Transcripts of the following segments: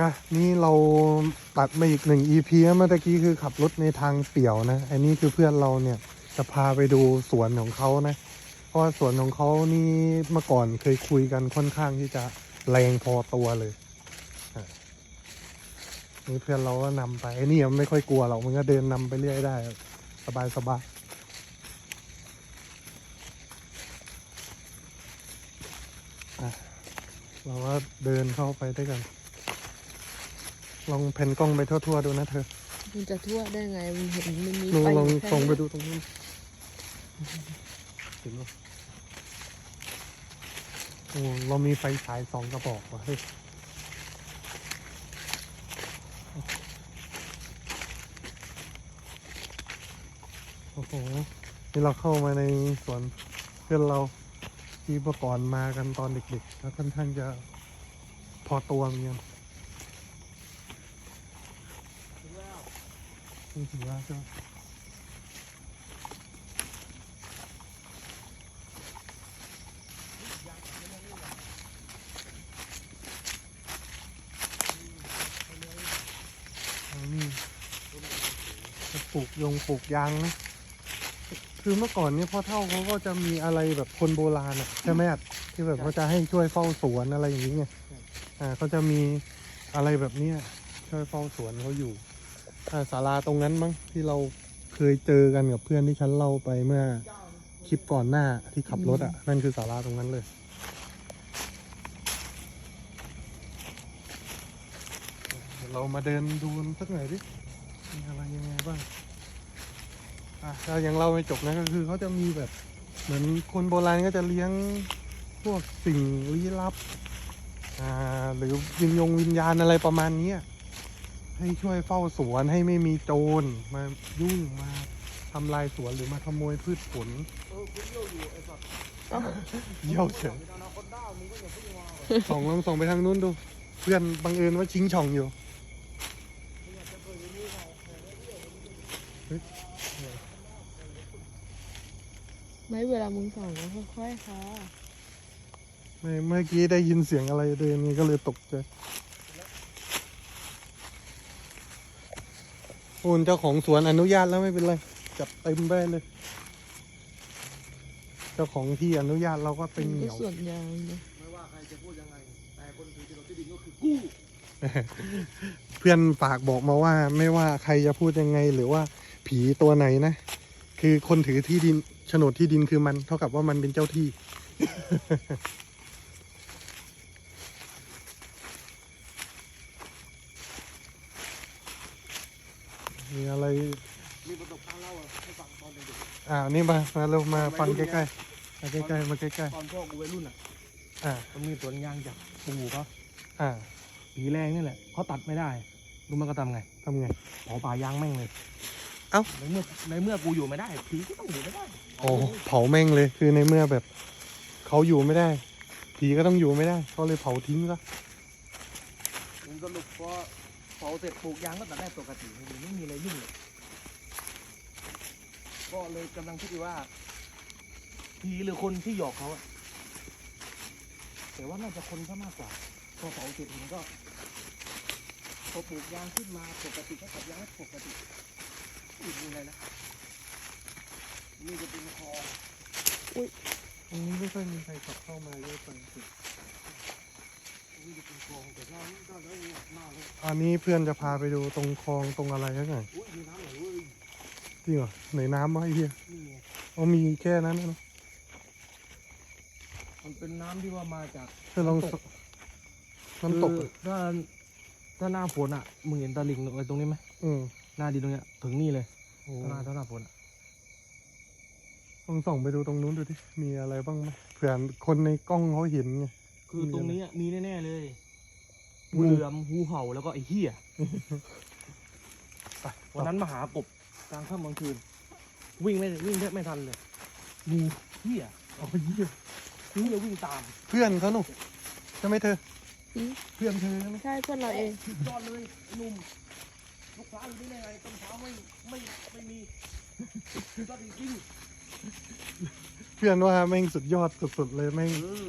อะนี่เราตัดมาอีกหนึ่ง EP นะเมื่อกี้คือขับรถในทางเปี่ยวนะ อันนี้คือเพื่อนเราเนี่ยจะพาไปดูสวนของเขานะ เพราะว่าสวนของเขานี่เมื่อก่อนเคยคุยกันค่อนข้างที่จะแรงพอตัวเลยนี่เพื่อนเราก็นำไปไอ้นี่มันไม่ค่อยกลัวหรอกมันก็เดินนำไปเรื่อยได้ สบายสบายเราก็เดินเข้าไปด้วยกัน ลองเพนกล้องไปทั่วๆดูนะเธอ มันจะทั่วได้ไงมันเห็นมันมีลองไฟลองแค่ส่องไปนี้ดูตรงนู้นเห็นไหมโอ้เรามีไฟฉายสองกระบอกว่ะเฮ้ยโอ้โห นี่เราเข้ามาในสวนเพื่อนเราที่เมื่อก่อนมากันตอนเด็กๆ แล้วค่อนข้างจะพอตัวเหมือนกัน นี่ถือว่าก็เอานี่จะปลูกยงปลูกยางนะคือเมื่อก่อนเนี่ยพ่อเท่าเขาก็จะมีอะไรแบบคนโบราณอะใช่ไหมอะที่แบบเขาจะให้ช่วยเฝ้าสวนอะไรอย่างนี้ไงอ่าเขาจะมีอะไรแบบเนี้ยช่วยเฝ้าสวนเขาอยู่ ศาลาตรงนั้นมั้งที่เราเคยเจอกันกับเพื่อนที่ฉันเล่าไปเมื่อคลิปก่อนหน้าที่ขับรถอะนั่นคือศาลาตรงนั้นเลยเดี๋ยวเรามาเดินดูกันสักหน่อยดิมีอะไรยังไงบ้างอะเรายังเล่าไม่จบนะก็คือเขาจะมีแบบ เหมือนคนโบราณก็จะเลี้ยงพวกสิ่งลี้ลับ อ่า หรือวิญญงวิญญาณอะไรประมาณเนี้ย ให้ช่วยเฝ้าสวนให้ไม่มีโจรมายุ่งมาทำลายสวนหรือมาขโมยพืชผลเยี่ยวเฉยส่องลองส่องไปทางนู้นดู เพื่อนบังเอิญว่าชิงช่องอยู่ไม่เวลามึงส่องก็ค่อยๆค่ะไม่เมื่อกี้ได้ยินเสียงอะไรเดินนี่ก็เลยตกใจ คุณเจ้าของสวนอนุญาตแล้วไม่เป็นไร จับเต็มไปเลย เจ้าของที่อนุญาตเราก็เต็มมันเหก็นียว ส่วนยางนะไม่ว่าใครจะพูดยังไง แต่คนถือโฉนดที่ดินก็คือกู้เพื่อนฝากบอกมาว่า ไม่ว่าใครจะพูดยังไง หรือว่าผีตัวไหนนะ คือคนถือที่ดินโฉนดที่ดินคือมัน เท่ากับว่ามันเป็นเจ้าที่ มีอะไรมีประสบการณ์เล่าให้ฟังตอนเด็กอ่านี่มามาเร็วมาฟังใกล้ๆมาใกล้ๆมาใกล้ๆตอนพ่อกูวัยรุ่นอะๆอ่ามันมีสวนยางจากปู่เขาอ่าผีแรงนี่แหละเขาตัดไม่ได้รู้มันก็ทำไงทำไงเผาป่ายางแม่งเลยเอ้าในเมื่อในเมื่อกูอยู่ไม่ได้ผีก็ต้องอยู่ไม่ได้โอ้เผาแม่งเลยคือในเมื่อแบบเขาอยู่ไม่ได้ผีก็ต้องอยู่ไม่ได้เขาเลยเผาทิ้งซะผมสรุปพอเผาเสร็จปลูกยางก็ตัดได้ปกติไม่มีอะไรยุ่งเลยก็เลยกำลังคิดอยู่ว่า ผีหรือคนที่หยอกเขาอะแต่ว่าน่าจะคนซะมากกว่า พอเผาเสร็จผมก็พอปลูกยางขึ้นมาปกติก็ตัดยางให้ปกติอีกอะไรนะนี่จะเป็นคอตรงนี้ไม่ค่อยมีใครขับเข้ามาเยอะไปนี่จะเป็นคล องแต่หน้านี้ก็ได้หน้าเลยอันนี้เพื่อนจะพาไปดูตรงคลองตรงอะไรสักหน่อยอุ้ยมีน้ำไหลเว้ยจริงเหรอไหนน้ำวะไอ้เหี้ยนี่ไงเอามีแค่นั้นนะมันเป็นน้ำที่ว่ามาจากเธอลองน้ำตกน้ำตกคือถ้าถ้าหน้าฝนอะมึงเห็นตะลิงอะไรตรงนี้ไหมอืมหน้าดินตรงเนี้ยถึงนี่เลยโอ้ถ้าหน้าถ้าหน้าฝนอะลองส่องไปดูตรงนู้นดูดิมีอะไรบ้างไหมเผื่อคนในกล้องเขาเห็นไง คือตรงนี้อะมีแน่ๆเลยงูงูเหลือมงูเห่าแล้วก็ไอ้เหี้ยวันนั้นมาหากบกลางค่ำกลางคืน วิ่งไม่วิ่งแทบไม่ทันเลยงูเหี้ยเอาเหี้ยเหี้ยวิ่งตาม เพื่อนเขาหนูใช่ไหมเธออืมเพื่อนเธอใช่ไหมใช่เพื่อนเราเองสุดยอดเลยไอ้หนุ่มลูกค้าอยู่ที่ไหนไงต้นเช้าไม่ไม่ไม่มีสุดยอดจริง เพื่อนว่าแม่งสุดยอดสุดๆเลยแม่งเออ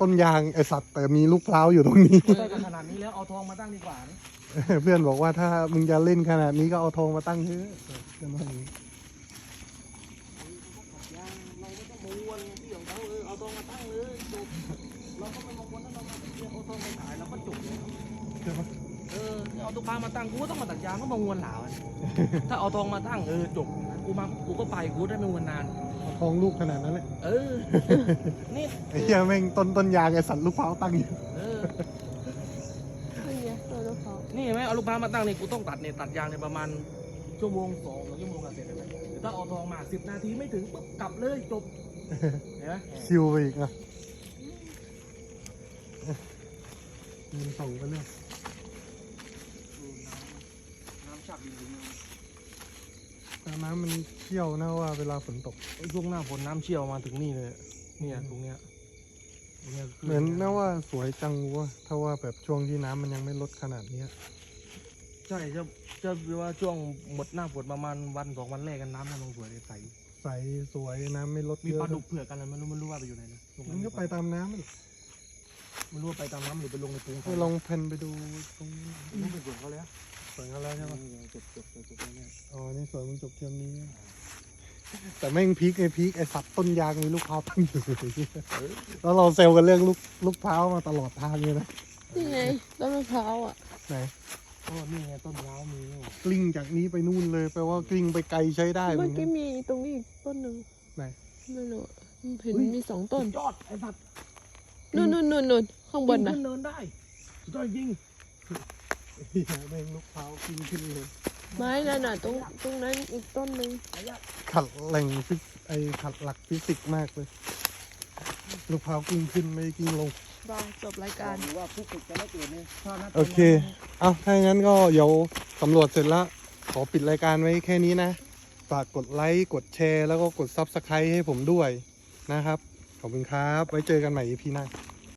ต้นยางไอสัตว์แต่มีลูกพร้าวอยู่ตรงนี้ ได้กันขนาดนี้แล้วเอาทองมาตั้งดีกว่านี่เพื่อนบอกว่าถ้ามึงจะเล่นขนาดนี้ก็เอาทองมาตั้งเถอะเพื่อนว่าอย่างนี้ยางเราไม่ต้องมาวนที่ของเขาเออเอาทองมาตั้งเลยจบเราก็ไม่มาวนถ้าเรามาตะเกียบเอาทองมาขายเราก็จบเลยใช่ปะเออเอาตุ๊กปลามาตั้งกูก็ต้องมาตัดยางก็มาวนหลาวอะถ้าเอาทองมาตั้งเออจบกูมากูก็ไปกูได้ไม่วนนานเอา ทองลูกขนาดนั้นเลยเออ นี่ไอ้เหี้ยแม่งต้นต้นยางไอสัตว์ลูกพร้าวตั้งอยู่เออ นี่ไงตัวลูกเขานี่เห็นไหมเอาลูกปลามาตั้งนี่กูต้องตัดเนี่ยตัดยางในยประมาณชั่วโมงสองหรือชั่วโมงกันเสร็จเลยไหมแต่ถ้าเอาทองมาสิบนาทีไม่ถึงปุ๊บกลับเลยจบเห็นไหมชิวไปอีกนะมีส่งไปเรื่อยน้ำชักดิน แต่น้ำมันเชี่ยวนะว่าเวลาฝนตก ช่วงหน้าฝนน้ำเชี่ยวมาถึงนี่เลยเนี่ยตรงเนี้ยตรงเนี้ยคืเหมือนนะว่าสวยจังวะถ้าว่าแบบช่วงที่น้ำมันยังไม่ลดขนาดเนี้ยใช่จะจะว่าช่วงหมดหน้าฝนประมาณวันสองวันแรกกันน้ำมันลงสวยเลยใสใสสวยน้ำไม่ลดมีเยอะปลาดุกเผือกกันเลยมันรู้มันรู้ว่าไปอยู่ไหนนะตรงมันก็ไปตามน้ำมันมันรู้ว่าไปตามน้ำหรือไปลงในปูไปลองเพนไปดูตรงนี่เป็นสวนเขาแล้ว สวนกันแล้วใช่ปะจบจบจบจบเนี่ยอ๋อนี่สวนมันจบเทียมนี้ แต่แม่งพีกไอพีกไอสัตว์ต้นยางมีลูกพร้าวตั้งอยู่แล้วเราเซลกันเรื่องลูกลูกพร้าวมาตลอดทางเลยนะนี่ไงต้นมะพร้าวอะไหนโอ้นี่ไงต้นร้าวมีนี่หว่ากลิ้งจากนี้ไปนู่นเลยแปลว่ากลิ้งไปไกลใช้ได้เหมืเมื่ออนกักี้นมีตรงนี้อีกต้นหนึ่งไหนไม่รู้เห็นมีสองต้นสุดยอดไอ้สัตว์นู่นนู่นนู่นนู่นข้างบนนะขึ้นเนินได้สุดยอดจริงเหี้ย แม่งลูกพร้าวกลิ้งขึ้นเลยไม้นั่นน่ะตรงตรงนั้นอีกต้นหนึ่งไอ้ยะขัดแหล่งฟิสไอขัดหลักฟิสิกส์มากเลย ลูกพร้าวกลิ้งขึ้นไม่ได้กลิ้งลง บายจบรายการ หรือว่าผู้ฝึกจะไม่เกิดเนี่ยถ้านัดโอเค เอาถ้าอย่างนั้นก็เดี๋ยวสำรวจเสร็จแล้ว ขอปิดรายการไว้แค่นี้นะ ฝากกดไลค์ กดแชร์ แล้วก็กด Subscribe ให้ผมด้วยนะครับ ขอบคุณครับ ไว้เจอกันใหม่ EP หน้า